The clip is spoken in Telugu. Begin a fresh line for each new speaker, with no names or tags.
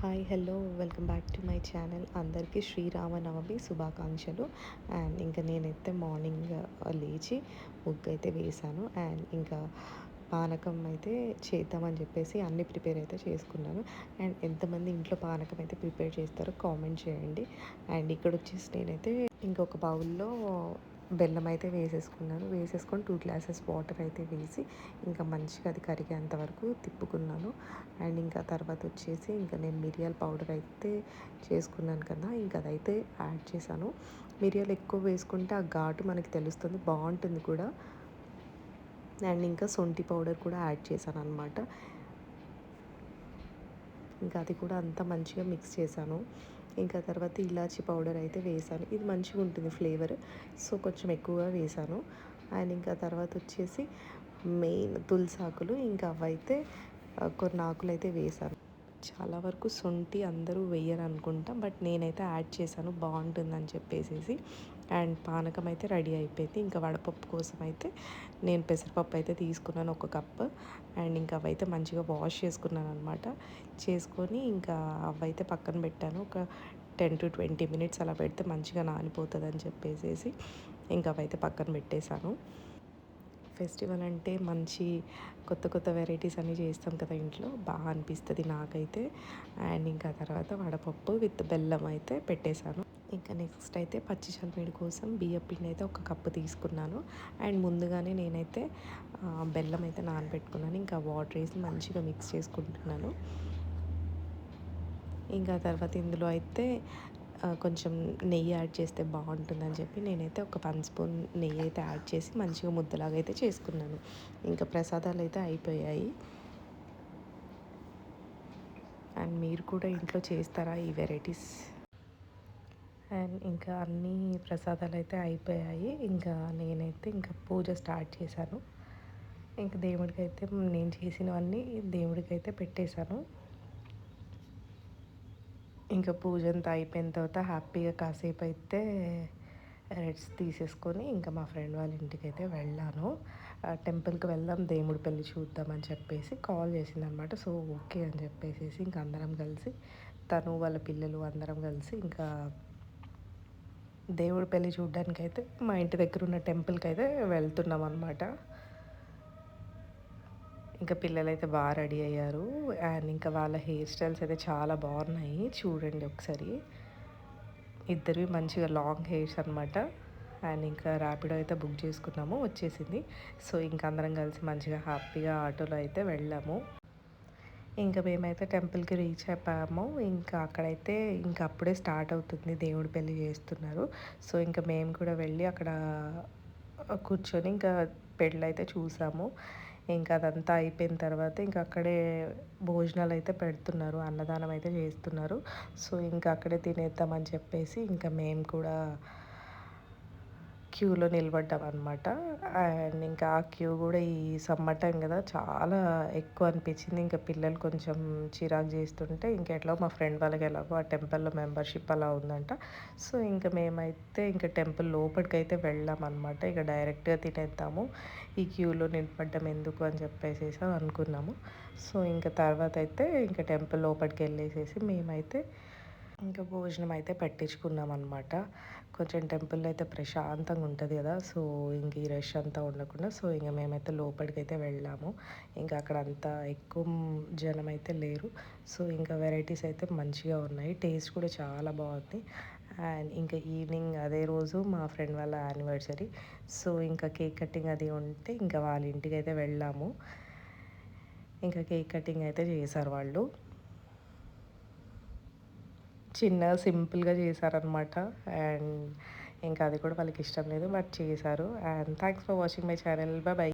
Hi hello welcome back to my channel అందరికీ శ్రీరామనవమి శుభాకాంక్షలు. అండ్ ఇంకా నేనైతే మార్నింగ్ uh, లేచి ముగ్గు అయితే వేశాను. అండ్ ఇంకా పానకం అయితే చేద్దామని చెప్పేసి అన్ని ప్రిపేర్ అయితే చేసుకున్నాను. అండ్ ఎంతమంది ఇంట్లో పానకం అయితే ప్రిపేర్ చేస్తారో కామెంట్ చేయండి. అండ్ ఇక్కడ వచ్చేసి నేనైతే ఇంకొక బౌల్లో బెల్లం అయితే వేసేసుకున్నాను. వేసేసుకొని టూ గ్లాసెస్ వాటర్ అయితే వేసి ఇంకా మంచిగా అది కరిగేంత వరకు తిప్పుకున్నాను. అండ్ ఇంకా తర్వాత వచ్చేసి ఇంకా నేను మిరియాల పౌడర్ అయితే చేసుకున్నాను కదా ఇంకా అదైతే యాడ్ చేశాను. మిరియాలు ఎక్కువ వేసుకుంటే ఆ ఘాటు మనకి తెలుస్తుంది బాగుంటుంది కూడా. అండ్ ఇంకా సొంటి పౌడర్ కూడా యాడ్ చేశాను అనమాట ఇంకా అది కూడా అంతా మంచిగా మిక్స్ చేశాను. ఇంకా తర్వాత ఇలాచి పౌడర్ అయితే వేసాను. ఇది మంచిగా ఉంటుంది ఫ్లేవర్. సో కొంచెం ఎక్కువగా వేసాను. అండ్ ఇంకా తర్వాత వచ్చేసి మెయిన్ తులసాకులు ఇంకా అవైతే కొన్ని ఆకులు అయితే వేసాను. చాలా వరకు సొంటి అందరూ వేయరు అనుకుంటా బట్ నేనైతే యాడ్ చేశాను. బాగుంటుందని చెప్పేసి అండ్ పానకం అయితే రెడీ అయిపోయింది. ఇంకా వడపప్పు కోసం అయితే నేను పెసరపప్పు అయితే తీసుకున్నాను ఒక కప్పు. అండ్ ఇంకా అవైతే మంచిగా వాష్ చేసుకున్నాను అనమాట చేసుకొని ఇంకా అవైతే పక్కన పెట్టాను. ఒక టెన్ టు ట్వంటీ మినిట్స్ అలా పెడితే మంచిగా నానిపోతుంది అని చెప్పేసి ఇంకా అవైతే పక్కన పెట్టేశాను. ఫెస్టివల్ అంటే మంచి కొత్త కొత్త వెరైటీస్ అన్నీ చేస్తాం కదా ఇంట్లో. బాగా అనిపిస్తుంది నాకైతే. అండ్ ఇంకా తర్వాత వడపప్పు విత్ బెల్లం అయితే పెట్టేశాను. ఇంకా నెక్స్ట్ అయితే పచ్చి చల్మేడి కోసం బియ్య పిండి అయితే ఒక కప్పు తీసుకున్నాను. అండ్ ముందుగానే నేనైతే బెల్లం అయితే నానబెట్టుకున్నాను. ఇంకా వాటర్ వేసి మంచిగా మిక్స్ చేసుకుంటున్నాను. ఇంకా తర్వాత ఇందులో అయితే కొంచెం నెయ్యి యాడ్ చేస్తే బాగుంటుందని చెప్పి నేనైతే ఒక వన్ స్పూన్ నెయ్యి అయితే యాడ్ చేసి మంచిగా ముద్దలాగా అయితే చేసుకున్నాను. ఇంకా ప్రసాదాలు అయితే అయిపోయాయి. అండ్ మీరు కూడా ఇంట్లో చేస్తారా ఈ వెరైటీస్ అండ్ ఇంకా అన్ని ప్రసాదాలు అయితే అయిపోయాయి. ఇంకా నేనైతే ఇంకా పూజ స్టార్ట్ చేశాను. ఇంకా దేవుడికి అయితే నేను చేసినవన్నీ దేవుడికి అయితే పెట్టేశాను. ఇంకా పూజ అంతా అయిపోయిన తర్వాత హ్యాపీగా కాసేపు అయితే రెడ్స్ తీసేసుకొని ఇంకా మా ఫ్రెండ్ వాళ్ళ ఇంటికి అయితే వెళ్ళాను టెంపుల్కి వెళ్దాం దేవుడి పెళ్ళి చూద్దామని చెప్పేసి కాల్ చేసిందనమాట. సో ఓకే అని చెప్పేసి ఇంకా అందరం కలిసి తను వాళ్ళ పిల్లలు అందరం కలిసి ఇంకా దేవుడి పెళ్ళి చూడడానికి అయితే మా ఇంటి దగ్గర ఉన్న టెంపుల్కి అయితే వెళ్తున్నాం అనమాట ఇంకా పిల్లలు అయితే బాగా రెడీ అయ్యారు. అండ్ ఇంకా వాళ్ళ హెయిర్ స్టైల్స్ అయితే చాలా బాగున్నాయి. చూడండి ఒకసారి. ఇద్దరివి మంచిగా లాంగ్ హెయిర్స్ అనమాట అండ్ ఇంకా ర్యాపిడో అయితే బుక్ చేసుకున్నాము వచ్చేసింది. సో ఇంకా అందరం కలిసి మంచిగా హ్యాపీగా ఆటోలో అయితే వెళ్ళాము. ఇంకా మేమైతే టెంపుల్కి రీచ్ అయిపోయాము. ఇంకా అక్కడైతే ఇంకా అప్పుడే స్టార్ట్ అవుతుంది. దేవుడి పెళ్ళి చేస్తున్నారు. సో ఇంకా మేము కూడా వెళ్ళి అక్కడ కూర్చొని ఇంకా పెళ్ళైతే చూసాము. ఇంకా అదంతా అయిపోయిన తర్వాత ఇంకా అక్కడే భోజనాలు అయితే పెడుతున్నారు. అన్నదానం అయితే చేస్తున్నారు. సో ఇంకా అక్కడే తినేద్దామని చెప్పేసి ఇంకా మేము కూడా క్యూలో నిలబడ్డాం అనమాట అండ్ ఇంకా ఆ క్యూ కూడా ఈ సమ్మర్ టైం కదా చాలా ఎక్కువ అనిపించింది. ఇంకా పిల్లలు కొంచెం చిరాకు చేస్తుంటే ఇంకా ఎట్లా మా ఫ్రెండ్ వాళ్ళకి ఎలాగో ఆ టెంపుల్లో మెంబర్షిప్ అలా ఉందంట. సో ఇంకా మేమైతే ఇంకా టెంపుల్ లోపలికైతే అయితే వెళ్ళాం అనమాట ఇక డైరెక్ట్గా తినేద్దాము ఈ క్యూలో నిలబడ్డం ఎందుకు అని చెప్పేసి అనుకున్నాము. సో ఇంకా తర్వాత అయితే ఇంకా టెంపుల్ లోపలికి వెళ్ళేసేసి మేమైతే ఇంకా భోజనం అయితే పెట్టించుకున్నాం అనమాట కొంచెం టెంపుల్ అయితే ప్రశాంతంగా ఉంటుంది కదా సో ఇంక ఈ రష్ అంతా ఉండకుండా సో ఇంకా మేమైతే లోపలికి అయితే వెళ్ళాము. ఇంకా అక్కడ అంతా ఎక్కువ జనం అయితే లేరు. సో ఇంకా వెరైటీస్ అయితే మంచిగా ఉన్నాయి. టేస్ట్ కూడా చాలా బాగుంది. అండ్ ఇంకా ఈవినింగ్ అదే రోజు మా ఫ్రెండ్ వాళ్ళ యానివర్సరీ సో ఇంకా కేక్ కటింగ్ అది ఉంటే ఇంకా వాళ్ళ ఇంటికి అయితే వెళ్ళాము. ఇంకా కేక్ కటింగ్ అయితే చేశారు వాళ్ళు. చిన్న సింపుల్గా చేశారనమాట అండ్ ఇంకా అది కూడా వాళ్ళకి ఇష్టం లేదు బట్ చేశారు. And thanks for watching my channel. Bye.